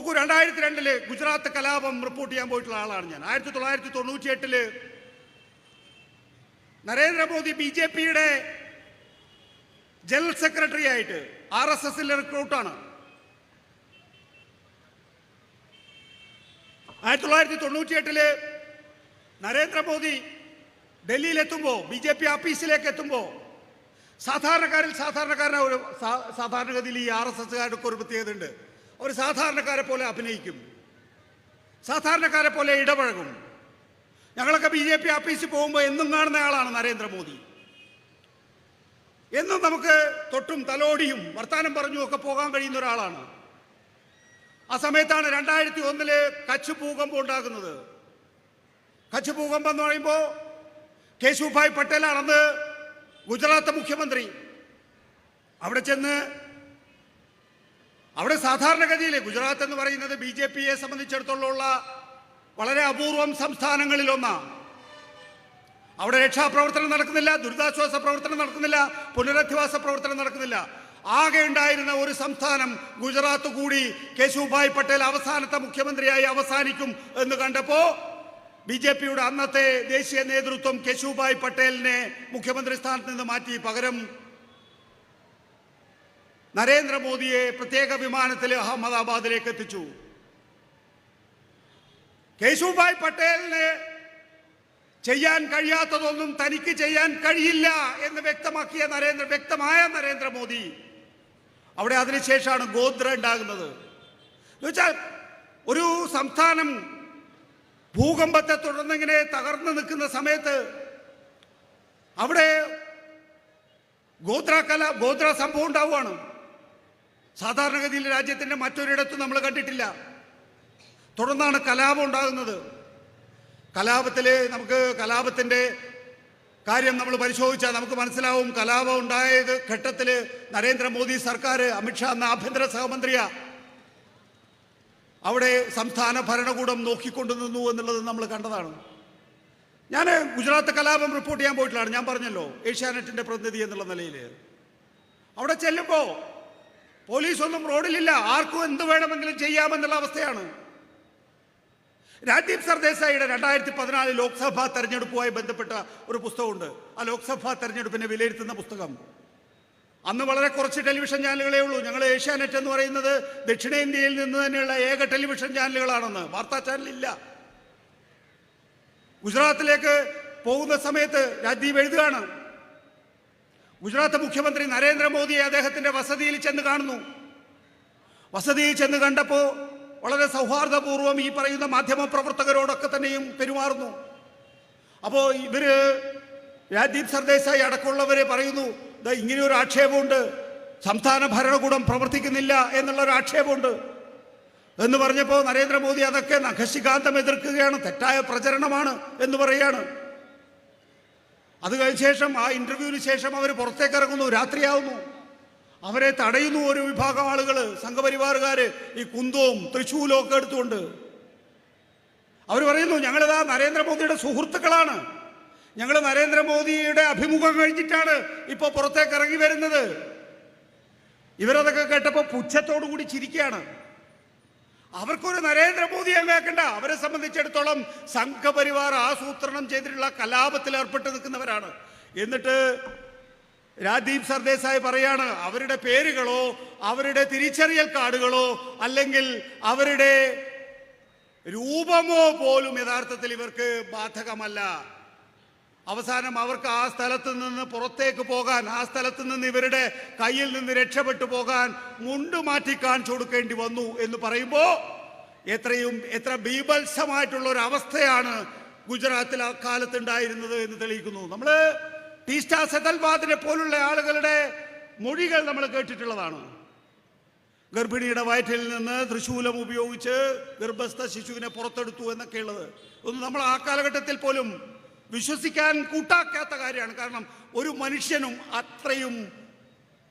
നോക്കൂ രണ്ടായിരത്തി രണ്ടിൽ ഗുജറാത്ത് കലാപം റിപ്പോർട്ട് ചെയ്യാൻ പോയിട്ടുള്ള ആളാണ് ഞാൻ. ആയിരത്തി തൊള്ളായിരത്തി തൊണ്ണൂറ്റി എട്ടിൽ നരേന്ദ്രമോദി ബി ജെ പിയുടെ ജനറൽ സെക്രട്ടറി ആയിട്ട് ആർ എസ് എസിലെ റിക്രൂട്ടാണ് ആയിരത്തി തൊള്ളായിരത്തി തൊണ്ണൂറ്റി എട്ടിൽ നരേന്ദ്രമോദി ഡൽഹിയിലെത്തുമ്പോൾ ബി ജെ പി ഓഫീസിലേക്ക് എത്തുമ്പോൾ സാധാരണക്കാരിൽ സാധാരണക്കാരനെ ഒരു സാധാരണഗതിയിൽ ഈ ആർ എസ് എസ്സുകാരുടെ ഒരു പ്രത്യേകതയുണ്ട്. അവർ സാധാരണക്കാരെ പോലെ അഭിനയിക്കും. സാധാരണക്കാരെ പോലെ ഇടപഴകും. ഞങ്ങളൊക്കെ ബി ജെ പി ആഫീസിൽ പോകുമ്പോൾ എന്നും കാണുന്ന ആളാണ് നരേന്ദ്രമോദി. എന്നും നമുക്ക് തൊട്ടും തലോടിയും വർത്തമാനം പറഞ്ഞും ഒക്കെ പോകാൻ കഴിയുന്ന ഒരാളാണ്. ആ സമയത്താണ് രണ്ടായിരത്തി ഒന്നിൽ കച്ച് ഭൂകമ്പം ഉണ്ടാകുന്നത്. കച്ച് ഭൂകമ്പം എന്ന് പറയുമ്പോൾ കേശുഭായ് പട്ടേലാണെന്ന് ഗുജറാത്ത് മുഖ്യമന്ത്രി. അവിടെ ചെന്ന് അവിടെ സാധാരണഗതിയിൽ ഗുജറാത്ത് എന്ന് പറയുന്നത് ബി ജെ പിയെ സംബന്ധിച്ചിടത്തോളമുള്ള വളരെ അപൂർവം സംസ്ഥാനങ്ങളിലൊന്നാണ്. അവിടെ രക്ഷാപ്രവർത്തനം നടക്കുന്നില്ല ദുരിതാശ്വാസ പ്രവർത്തനം നടക്കുന്നില്ല പുനരധിവാസ പ്രവർത്തനം നടക്കുന്നില്ല. ആകെ ഉണ്ടായിരുന്ന ഒരു സംസ്ഥാനം ഗുജറാത്ത് കൂടി കേശുഭായ് പട്ടേൽ അവസാനത്തെ മുഖ്യമന്ത്രിയായി അവസാനിക്കും എന്ന് കണ്ടപ്പോ ബി ജെ പിയുടെ അന്നത്തെ ദേശീയ നേതൃത്വം കേശുഭായ് പട്ടേലിനെ മുഖ്യമന്ത്രി സ്ഥാനത്ത് നിന്ന് മാറ്റി. പകരം നരേന്ദ്രമോദിയെ പ്രത്യേക വിമാനത്തിൽ അഹമ്മദാബാദിലേക്ക് എത്തിച്ചു. കേശുഭായ് പട്ടേലിന് ചെയ്യാൻ കഴിയാത്തതൊന്നും തനിക്ക് ചെയ്യാൻ കഴിയില്ല എന്ന് വ്യക്തമാക്കിയ നരേന്ദ്ര വ്യക്തമായ നരേന്ദ്രമോദി അവിടെ അതിനുശേഷമാണ് ഗോത്ര ഉണ്ടാകുന്നത്. എന്നുവെച്ചാൽ ഒരു സംസ്ഥാനം ഭൂകമ്പത്തെ തുടർന്നിങ്ങനെ തകർന്നു നിൽക്കുന്ന സമയത്ത് അവിടെ ഗോത്ര കല ഗോത്ര സംഭവം ഉണ്ടാവുകയാണ്. സാധാരണഗതിയിൽ രാജ്യത്തിന്റെ മറ്റൊരിടത്തും നമ്മൾ കണ്ടിട്ടില്ല. തുടർന്നാണ് കലാപം ഉണ്ടാകുന്നത്. കലാപത്തിൽ നമുക്ക് കലാപത്തിന്റെ കാര്യം നമ്മൾ പരിശോധിച്ചാൽ നമുക്ക് മനസ്സിലാവും കലാപം ഉണ്ടായത് ഘട്ടത്തിൽ നരേന്ദ്രമോദി സർക്കാർ അമിത്ഷാ എന്ന ആഭ്യന്തര സഹമന്ത്രിയാ. അവിടെ സംസ്ഥാന ഭരണകൂടം നോക്കിക്കൊണ്ടു നിന്നു എന്നുള്ളത് നമ്മൾ കണ്ടതാണ്. ഞാൻ ഗുജറാത്ത് കലാപം റിപ്പോർട്ട് ചെയ്യാൻ പോയിട്ടുള്ളതാണ് ഞാൻ പറഞ്ഞല്ലോ ഏഷ്യാനെറ്റിന്റെ പ്രതിനിധി എന്നുള്ള നിലയിൽ അവിടെ ചെല്ലുമ്പോൾ പോലീസൊന്നും റോഡിലില്ല. ആർക്കും എന്ത് വേണമെങ്കിലും ചെയ്യാമെന്നുള്ള അവസ്ഥയാണ്. രാജീവ് സർദേശായിയുടെ രണ്ടായിരത്തി പതിനാല് ലോക്സഭാ തെരഞ്ഞെടുപ്പുമായി ബന്ധപ്പെട്ട ഒരു പുസ്തകമുണ്ട്. ആ ലോക്സഭാ തെരഞ്ഞെടുപ്പിനെ വിലയിരുത്തുന്ന പുസ്തകം. അന്ന് വളരെ കുറച്ച് ടെലിവിഷൻ ചാനലുകളേ ഉള്ളൂ. ഞങ്ങൾ ഏഷ്യാനെറ്റ് എന്ന് പറയുന്നത് ദക്ഷിണേന്ത്യയിൽ നിന്ന് തന്നെയുള്ള ഏക ടെലിവിഷൻ ചാനലുകളാണെന്ന്. വാർത്താ ചാനലില്ല. ഗുജറാത്തിലേക്ക് പോകുന്ന സമയത്ത് രാജീവ് എഴുതുകയാണ്. ഗുജറാത്ത് മുഖ്യമന്ത്രി നരേന്ദ്രമോദിയെ അദ്ദേഹത്തിന്റെ വസതിയിൽ ചെന്ന് കാണുന്നു. വസതിയിൽ ചെന്ന് കണ്ടപ്പോൾ വളരെ സൗഹാർദ്ദപൂർവം ഈ പറയുന്ന മാധ്യമ പ്രവർത്തകരോടൊക്കെ തന്നെയും പെരുമാറുന്നു. അപ്പോൾ ഇവർ രാജീവ് സർദേശായി അടക്കമുള്ളവരെ പറയുന്നു ദാ ഇങ്ങനെ ഒരു ആക്ഷേപമുണ്ട്. സംസ്ഥാന ഭരണകൂടം പ്രവർത്തിക്കുന്നില്ല എന്നുള്ള ഒരു ആക്ഷേപമുണ്ട്. എന്ന് പറഞ്ഞപ്പോൾ നരേന്ദ്രമോദി അതൊക്കെ നഖശികാന്തം എതിർക്കുകയാണ്. തെറ്റായ പ്രചരണമാണ് എന്ന് പറയുകയാണ് അത് കഴിഞ്ഞ ശേഷം ആ ഇന്റർവ്യൂവിന് ശേഷം അവർ പുറത്തേക്ക് ഇറങ്ങുന്നു രാത്രിയാവുന്നു. അവരെ തടയുന്നു ഒരു വിഭാഗം ആളുകൾ സംഘപരിവാറുകാര് ഈ കുന്തവും തൃശ്ശൂലും ഒക്കെ എടുത്തുകൊണ്ട്. അവർ പറയുന്നു ഞങ്ങളിതാ നരേന്ദ്രമോദിയുടെ സുഹൃത്തുക്കളാണ്. ഞങ്ങൾ നരേന്ദ്രമോദിയുടെ അഭിമുഖം കഴിഞ്ഞിട്ടാണ് ഇപ്പൊ പുറത്തേക്ക് ഇറങ്ങി വരുന്നത്. ഇവരതൊക്കെ കേട്ടപ്പോൾ പുച്ഛത്തോടു കൂടി ചിരിക്കുകയാണ്. അവർക്കൊരു നരേന്ദ്രമോദി കേൾക്കണ്ട അവരെ സംബന്ധിച്ചിടത്തോളം സംഘപരിവാർ ആസൂത്രണം ചെയ്തിട്ടുള്ള കലാപത്തിൽ ഏർപ്പെട്ട് നിൽക്കുന്നവരാണ്. എന്നിട്ട് രാജീവ് സർദേശായി പറയാണ് അവരുടെ പേരുകളോ അവരുടെ തിരിച്ചറിയൽ കാർഡുകളോ അല്ലെങ്കിൽ അവരുടെ രൂപമോ പോലും യഥാർത്ഥത്തിൽ ഇവർക്ക് ബാധകമല്ല. അവസാനം അവർക്ക് ആ സ്ഥലത്ത് നിന്ന് പുറത്തേക്ക് പോകാൻ ആ സ്ഥലത്ത് നിന്ന് ഇവരുടെ കയ്യിൽ നിന്ന് രക്ഷപ്പെട്ടു പോകാൻ മുണ്ട് മാറ്റി കാണിച്ചു കൊടുക്കേണ്ടി വന്നു എന്ന് പറയുമ്പോൾ എത്രയും എത്ര ബീഭത്സമായിട്ടുള്ള ഒരു അവസ്ഥയാണ് ഗുജറാത്തിൽ ആ കാലത്ത് ഉണ്ടായിരുന്നത് എന്ന് തെളിയിക്കുന്നു. നമ്മൾ ടീസ്റ്റ സെതൽബാദിനെ പോലുള്ള ആളുകളുടെ മൊഴികൾ നമ്മൾ കേട്ടിട്ടുള്ളതാണ്. ഗർഭിണിയുടെ വയറ്റിൽ നിന്ന് തൃശൂലം ഉപയോഗിച്ച് ഗർഭസ്ഥ ശിശുവിനെ പുറത്തെടുത്തു എന്നൊക്കെയുള്ളത്. ഒന്നും നമ്മൾ ആ കാലഘട്ടത്തിൽ പോലും വിശ്വസിക്കാൻ കൂട്ടാക്കാത്ത കാര്യമാണ്. കാരണം ഒരു മനുഷ്യനും അത്രയും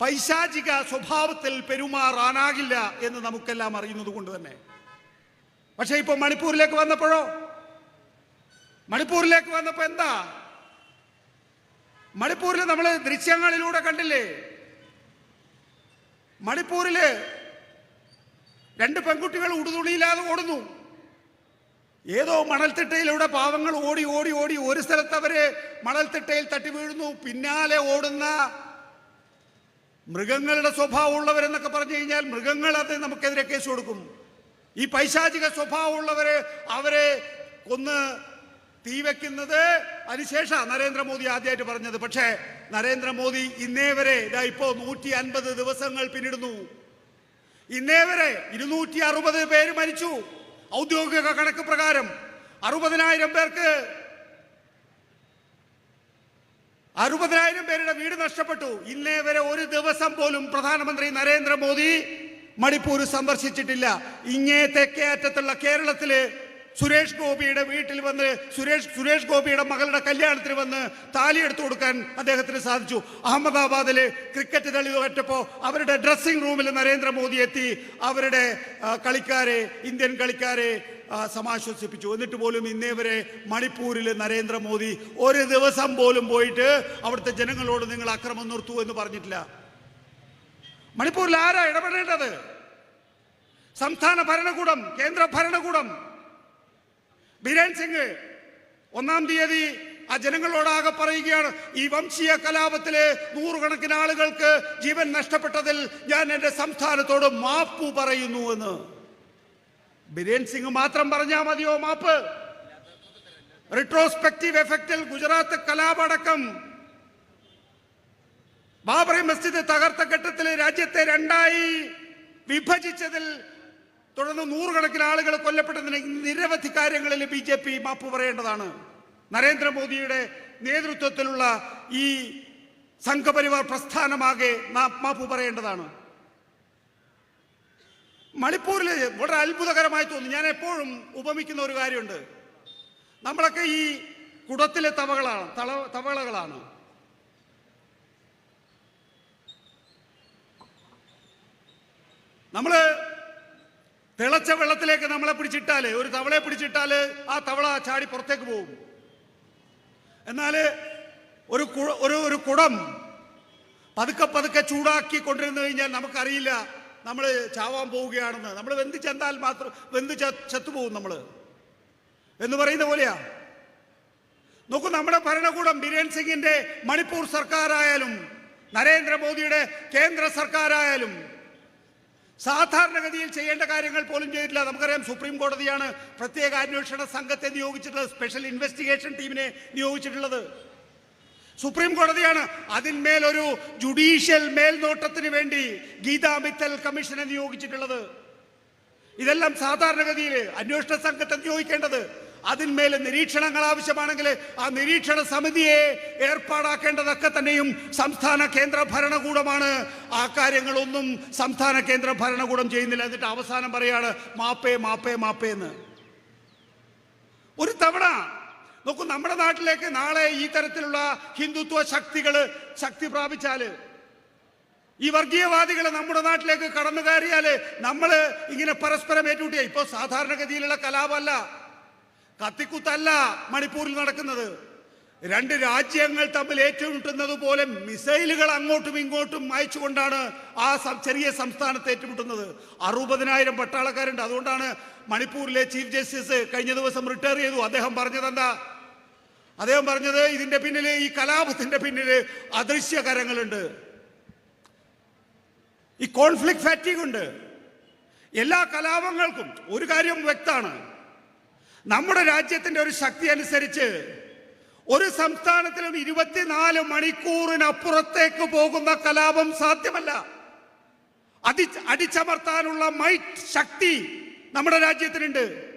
പൈശാചിക സ്വഭാവത്തിൽ പെരുമാറാനാകില്ല എന്ന് നമുക്കെല്ലാം അറിയുന്നത് കൊണ്ട് തന്നെ. പക്ഷേ ഇപ്പൊ മണിപ്പൂരിലേക്ക് വന്നപ്പോഴോ? മണിപ്പൂരിലേക്ക് വന്നപ്പോ എന്താ? മണിപ്പൂരിൽ നമ്മൾ ദൃശ്യങ്ങളിലൂടെ കണ്ടില്ലേ? മണിപ്പൂരിൽ രണ്ട് പെൺകുട്ടികൾ ഉടുതുണിയില്ലാതെ ഓടുന്നു. ഏതോ മണൽത്തിട്ടയിലൂടെ പാവങ്ങൾ ഓടി ഓടി ഓടി ഒരു സ്ഥലത്ത് അവർ മണൽത്തിട്ടയിൽ തട്ടി വീഴുന്നു. പിന്നാലെ ഓടുന്ന മൃഗങ്ങളുടെ സ്വഭാവമുള്ളവരെന്നൊക്കെ പറഞ്ഞു കഴിഞ്ഞാൽ മൃഗങ്ങൾ അത് നമുക്കെതിരെ കേസ് കൊടുക്കും. ഈ പൈശാചിക സ്വഭാവമുള്ളവര് അവരെ കൊന്ന് തീ വെക്കുന്നത് അതിനുശേഷം നരേന്ദ്രമോദി ആദ്യമായിട്ട് പറഞ്ഞത്. പക്ഷേ നരേന്ദ്രമോദി ഇന്നേ വരെ ഇതാ ഇപ്പോ നൂറ്റി അൻപത് ദിവസങ്ങൾ പിന്നിടുന്നു. ഇന്നേ വരെ ഇരുന്നൂറ്റി അറുപത് പേര് മരിച്ചു. ഔദ്യോഗിക കണക്ക് പ്രകാരം അറുപതിനായിരം പേർക്ക് അറുപതിനായിരം പേരുടെ വീട് നഷ്ടപ്പെട്ടു. ഇന്നേ വരെ ഒരു ദിവസം പോലും പ്രധാനമന്ത്രി നരേന്ദ്രമോദി മണിപ്പൂർ സന്ദർശിച്ചിട്ടില്ല. ഇങ്ങേ തെക്കേ അറ്റത്തുള്ള കേരളത്തിൽ സുരേഷ് ഗോപിയുടെ വീട്ടിൽ വന്ന് സുരേഷ് സുരേഷ് ഗോപിയുടെ മകളുടെ കല്യാണത്തിന് വന്ന് താലി എടുത്തു കൊടുക്കാൻ അദ്ദേഹത്തിന് സാധിച്ചു. അഹമ്മദാബാദിൽ ക്രിക്കറ്റ് കളി തോറ്റപ്പോ അവരുടെ ഡ്രസ്സിംഗ് റൂമിൽ നരേന്ദ്രമോദി എത്തി അവരുടെ കളിക്കാരെ ഇന്ത്യൻ കളിക്കാരെ സമാശ്വസിപ്പിച്ചു. എന്നിട്ട് പോലും ഇന്നേ വരെ മണിപ്പൂരിൽ നരേന്ദ്രമോദി ഒരു ദിവസം പോലും പോയിട്ട് അവിടുത്തെ ജനങ്ങളോട് നിങ്ങൾ അക്രമം നിർത്തൂ എന്ന് പറഞ്ഞിട്ടില്ല. മണിപ്പൂരിൽ ആരാ ഇടപെടേണ്ടത്? സംസ്ഥാന ഭരണകൂടം കേന്ദ്ര ഭരണകൂടം ബിരേൻ സിംഗ് ഒന്നാം തീയതി ആ ജനങ്ങളോടാകെ പറയുകയാണ് ഈ വംശീയ കലാപത്തിലെ നൂറുകണക്കിന് ആളുകൾക്ക് ജീവൻ നഷ്ടപ്പെട്ടതിൽ ഞാൻ എന്റെ സംസ്ഥാനത്തോട് മാപ്പ് പറയുന്നു എന്ന്. ബിരേൻ സിംഗ് മാത്രം പറഞ്ഞാൽ മതിയോ മാപ്പ്? റിട്രോസ്പെക്റ്റീവ് എഫക്റ്റിൽ ഗുജറാത്ത് കലാപടക്കം. ബാബറി മസ്ജിദ് തകർത്ത ഘട്ടത്തിൽ രാജ്യത്തെ രണ്ടായി വിഭജിച്ചതിൽ തുടർന്ന് നൂറുകണക്കിന് ആളുകൾ കൊല്ലപ്പെട്ടതിന് നിരവധി കാര്യങ്ങളിൽ ബി ജെ പി മാപ്പ് പറയേണ്ടതാണ്. നരേന്ദ്രമോദിയുടെ നേതൃത്വത്തിലുള്ള ഈ സംഘപരിവാർ പ്രസ്ഥാനമാകെ മാപ്പ് പറയേണ്ടതാണ്. മണിപ്പൂരിൽ വളരെ അത്ഭുതകരമായി തോന്നി. ഞാൻ എപ്പോഴും ഉപമിക്കുന്ന ഒരു കാര്യമുണ്ട്. നമ്മളൊക്കെ ഈ കുടത്തിലെ തവകളാണ് തള തവളകളാണ്. നമ്മൾ തിളച്ച വെള്ളത്തിലേക്ക് നമ്മളെ പിടിച്ചിട്ടാൽ ഒരു തവളയെ പിടിച്ചിട്ടാൽ ആ തവള ചാടി പുറത്തേക്ക് പോകും. എന്നാൽ ഒരു ഒരു ഒരു കുടം പതുക്കെ പതുക്കെ ചൂടാക്കി കൊണ്ടിരുന്നു കഴിഞ്ഞാൽ നമുക്കറിയില്ല നമ്മൾ ചാവാൻ പോവുകയാണെന്ന്. നമ്മൾ വെന്ത് ചെന്നാൽ മാത്രം വെന്ത് ചത്തുപോകും നമ്മൾ എന്ന് പറയുന്ന പോലെയാ. നോക്കൂ നമ്മുടെ ഭരണകൂടം ബിരേൻ സിംഗിന്റെ മണിപ്പൂർ സർക്കാരായാലും നരേന്ദ്രമോദിയുടെ കേന്ദ്ര സർക്കാരായാലും സാധാരണഗതിയിൽ ചെയ്യേണ്ട കാര്യങ്ങൾ പോലും ചെയ്തിട്ടില്ല. നമുക്കറിയാം സുപ്രീം കോടതിയാണ് പ്രത്യേക അന്വേഷണ സംഘത്തെ നിയോഗിച്ചിട്ടുള്ളത് സ്പെഷ്യൽ ഇൻവെസ്റ്റിഗേഷൻ ടീമിനെ നിയോഗിച്ചിട്ടുള്ളത്. സുപ്രീം കോടതിയാണ് അതിന്മേൽ ഒരു ജുഡീഷ്യൽ മേൽനോട്ടത്തിന് വേണ്ടി ഗീതാ മിത്തൽ കമ്മീഷനെ നിയോഗിച്ചിട്ടുള്ളത്. ഇതെല്ലാം സാധാരണഗതിയിൽ അന്വേഷണ സംഘത്തെ നിയോഗിക്കേണ്ടത് അതിന്മേൽ നിരീക്ഷണങ്ങൾ ആവശ്യമാണെങ്കിൽ ആ നിരീക്ഷണ സമിതിയെ ഏർപ്പാടാക്കേണ്ടതൊക്കെ തന്നെയും സംസ്ഥാന കേന്ദ്ര ഭരണകൂടമാണ്. ആ കാര്യങ്ങളൊന്നും സംസ്ഥാന കേന്ദ്ര ഭരണകൂടം ചെയ്യുന്നില്ല. എന്നിട്ട് അവസാനം പറയാണ് മാപ്പേ മാപ്പേ മാപ്പേ എന്ന് ഒരു തവണ നോക്കൂ നമ്മുടെ നാട്ടിലേക്ക് നാളെ ഈ തരത്തിലുള്ള ഹിന്ദുത്വ ശക്തികൾ ശക്തി പ്രാപിച്ചാൽ ഈ വർഗീയവാദികൾ നമ്മുടെ നാട്ടിലേക്ക് കടന്നു കയറിയാൽ നമ്മൾ ഇങ്ങനെ പരസ്പരം ഏറ്റുമുട്ടിയ. ഇപ്പോൾ സാധാരണഗതിയിലുള്ള കലാപമല്ല. കത്തിക്കുത്തല്ല മണിപ്പൂരിൽ നടക്കുന്നത്. രണ്ട് രാജ്യങ്ങൾ തമ്മിൽ ഏറ്റുമുട്ടുന്നത് പോലെ മിസൈലുകൾ അങ്ങോട്ടും ഇങ്ങോട്ടും അയച്ചുകൊണ്ടാണ് ആ ചെറിയ സംസ്ഥാനത്ത് ഏറ്റുമുട്ടുന്നത്. അറുപതിനായിരം പട്ടാളക്കാരുണ്ട്. അതുകൊണ്ടാണ് മണിപ്പൂരിലെ ചീഫ് ജസ്റ്റിസ് കഴിഞ്ഞ ദിവസം റിട്ടയർ ചെയ്തു. അദ്ദേഹം പറഞ്ഞത് എന്താ അദ്ദേഹം പറഞ്ഞത് ഇതിന്റെ പിന്നിൽ ഈ കലാപത്തിന്റെ പിന്നിൽ അദൃശ്യ കരങ്ങളുണ്ട് ഈ കോൺഫ്ലിക്ട് ഫാറ്റിക് ഉണ്ട്. എല്ലാ കലാപങ്ങൾക്കും ഒരു കാര്യം വ്യക്തമാണ്. നമ്മുടെ രാജ്യത്തിന്റെ ഒരു ശക്തി അനുസരിച്ച് ഒരു സംസ്ഥാനത്തിലും ഇരുപത്തിനാല് മണിക്കൂറിനപ്പുറത്തേക്ക് പോകുന്ന കലാപം സാധ്യമല്ല. അതി അടിച്ചമർത്താനുള്ള മൈറ്റ് ശക്തി നമ്മുടെ രാജ്യത്തിനുണ്ട്.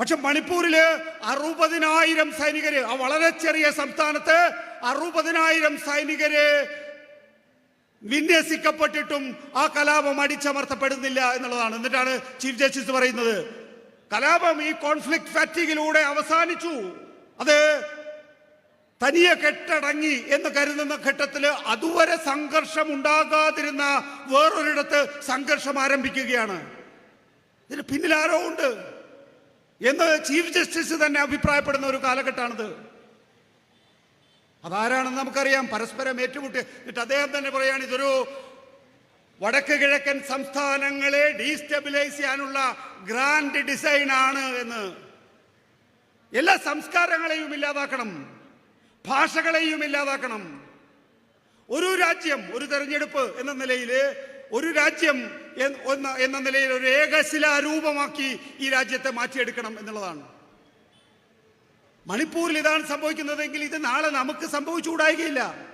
പക്ഷെ മണിപ്പൂരിൽ അറുപതിനായിരം സൈനികര് ആ വളരെ ചെറിയ സംസ്ഥാനത്ത് അറുപതിനായിരം സൈനികര് വിന്യസിക്കപ്പെട്ടിട്ടും ആ കലാപം അടിച്ചമർത്തപ്പെടുന്നില്ല എന്നുള്ളതാണ്. എന്നിട്ടാണ് ചീഫ് ജസ്റ്റിസ് പറയുന്നത്. കലാപം ഈ കോൺഫ്ലിക്ട് ഫാറ്റിങ്ങിലൂടെ അവസാനിച്ചു. അത് തനിയെ കെട്ടടങ്ങി എന്ന് കരുതുന്ന ഘട്ടത്തിൽ അതുവരെ സംഘർഷം ഉണ്ടാകാതിരുന്ന വേറൊരിടത്ത് സംഘർഷം ആരംഭിക്കുകയാണ്. ഇതിന് പിന്നിൽ ആരോ ഉണ്ട് എന്ന് ചീഫ് ജസ്റ്റിസ് തന്നെ അഭിപ്രായപ്പെടുന്ന ഒരു കാലഘട്ടമാണിത്. അതാരാണെന്ന് നമുക്കറിയാം. പരസ്പരം ഏറ്റുമുട്ടി എന്നിട്ട് അദ്ദേഹം തന്നെ പറയുകയാണ് ഇതൊരു വടക്ക് കിഴക്കൻ സംസ്ഥാനങ്ങളെ ഡീസ്റ്റെബിലൈസ് ചെയ്യാനുള്ള ഗ്രാൻഡ് ഡിസൈൻ ആണ് എന്ന്. എല്ലാ സംസ്കാരങ്ങളെയും ഇല്ലാതാക്കണം. ഭാഷകളെയും ഇല്ലാതാക്കണം. ഒരു രാജ്യം ഒരു തെരഞ്ഞെടുപ്പ് എന്ന നിലയിൽ ഒരു രാജ്യം എന്ന നിലയിൽ ഒരു ഏകശിലാരൂപമാക്കി ഈ രാജ്യത്തെ മാറ്റിയെടുക്കണം എന്നുള്ളതാണ്. മണിപ്പൂരിൽ ഇതാണ് സംഭവിക്കുന്നതെങ്കിൽ ഇത് നാളെ നമുക്ക് സംഭവിച്ചുകൂടായികയില്ല.